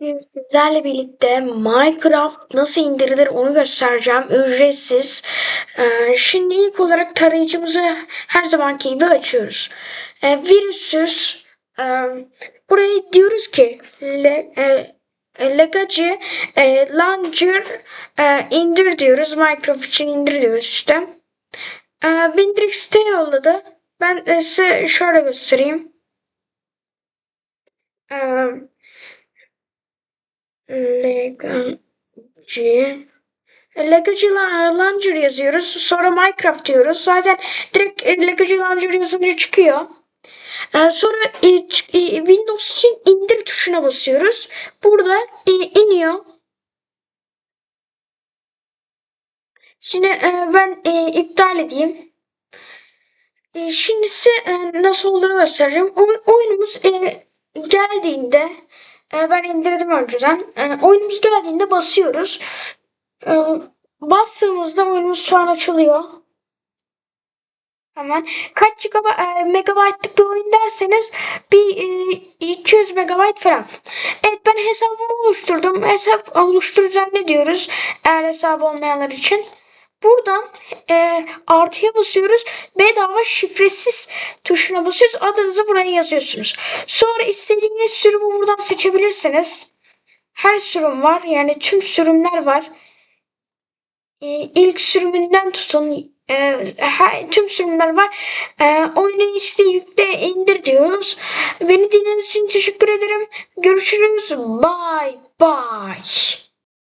Bugün sizlerle birlikte Minecraft nasıl indirilir onu göstereceğim. Ücretsiz. Ee, şimdi ilk olarak tarayıcımızı her zamanki gibi açıyoruz. Ee, virüsüz. e, buraya diyoruz ki e, e, Legacy e, Launcher indir diyoruz. Minecraft için indir diyoruz işte. E, direkt siteye yolladı. Ben size şöyle göstereyim. Eee Legacy. Legacy Launcher yazıyoruz. Sonra Minecraft diyoruz. Zaten direkt Legacy Launcher yazınca çıkıyor. Ee, sonra e, Windows için indir tuşuna basıyoruz. Burada iniyor. Şimdi e, ben e, iptal edeyim. Şimdi size nasıl olduğunu göstereceğim. Oy- oyunumuz geldiğinde e, ben indirdim önceden. E, oyunumuz geldiğinde basıyoruz. E, bastığımızda oyunumuz şu an açılıyor. Hemen kaç e, megabaytlık bir oyun derseniz bir e, 200 megabayt falan. Evet ben hesabımı oluşturdum. Hesap oluştur ne diyoruz eğer hesabı olmayanlar için. Buradan e, artıya basıyoruz. Bedava şifresiz tuşuna basıyoruz. Adınızı buraya yazıyorsunuz. Sonra istediğiniz sürümü buradan seçebilirsiniz. Her sürüm var. Yani tüm sürümler var. E, ilk sürümünden tutun. E, her, tüm sürümler var. E, oyunu işte yükle indir diyoruz. Beni dinlediğiniz için teşekkür ederim. Görüşürüz. Bye bye.